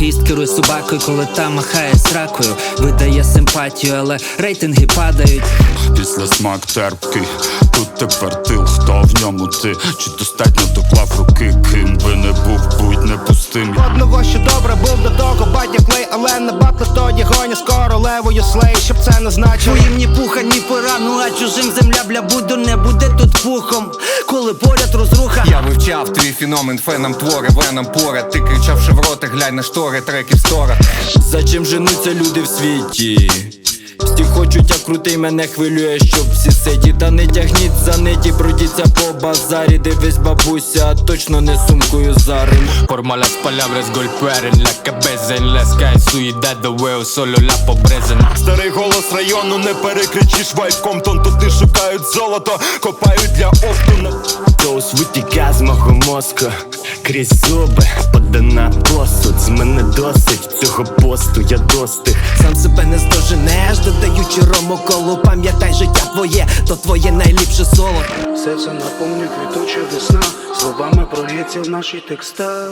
Гість керує собакою, коли та махає сракою. Видає симпатію, але рейтинги падають. Після смак терпкий, тут тепер тил, хто в ньому ти? Чи достатньо доклав руки, ким би не був, будь не пустим. Одного що добре був до того батя клей, але на батли тоді гоня з королевою слей, щоб це не значило. Твоїм ні пуха, ні пора, ну а чужим земля бля буду не буде тут пухом Коли поряд розруха. Я вивчав твій феномен, феном твори, веном поряд. Ти кричавши в роти, глянь на штори, треки в сторах. За чим женуться люди в світі? Всі хочуть, я крутий, мене хвилює, щоб всі ситі. Та не тягніть за ниті, пройдіться по базарі. Дивись, бабуся, точно не сумкою зарим Por malas palabras golpear en la cabeza En las calles su idea de huevo solo la pobreza Старий голос району не перекричиш вайпком Тон туди шукають золото, копають для опту мозку. Крізь зуби, подана посуд. З мене досить цього посту, я достиг. Сам себе не здоженеш, додаючи рому колу. Пам'ятай життя твоє, то твоє найліпше соло Серце наповнює квітуча весна, словами пролється в наші текста.